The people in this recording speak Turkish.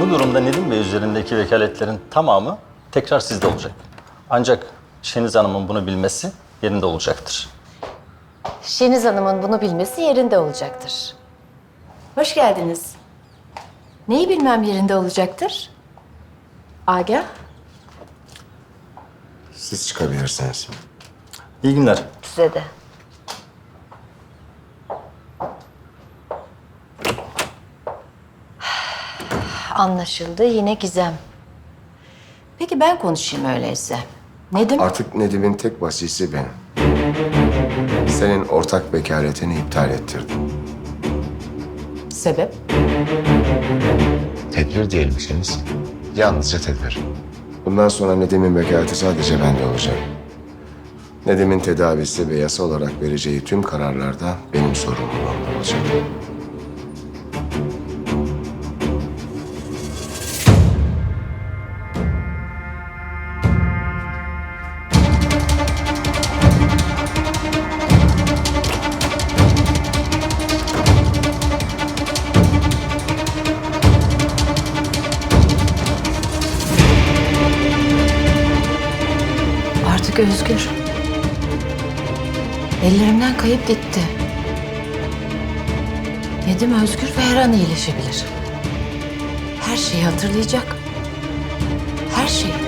Bu durumda Nedim Bey üzerindeki vekaletlerin tamamı tekrar sizde olacak. Ancak Şeniz Hanım'ın bunu bilmesi yerinde olacaktır. Şeniz Hanım'ın bunu bilmesi yerinde olacaktır. Hoş geldiniz. Neyi bilmem yerinde olacaktır? Agah, Siz çıkabilirsiniz. İyi günler. size de. Anlaşıldı, yine gizem. Peki ben konuşayım öyleyse. Nedim? Artık Nedim'in tek vasisi benim. Senin ortak vekaletini iptal ettirdim. Sebep? Tedbir diyelimseniz. Yalnızca tedbir. Bundan sonra Nedim'in vekaleti sadece bende olacak. Nedim'in tedavisi ve yasa olarak vereceği tüm kararlarda benim sorumluluğumda olacak. Artık özgür. Ellerimden kayıp gitti. Nedim özgür ve her an iyileşebilir. Her şeyi hatırlayacak. Her şeyi.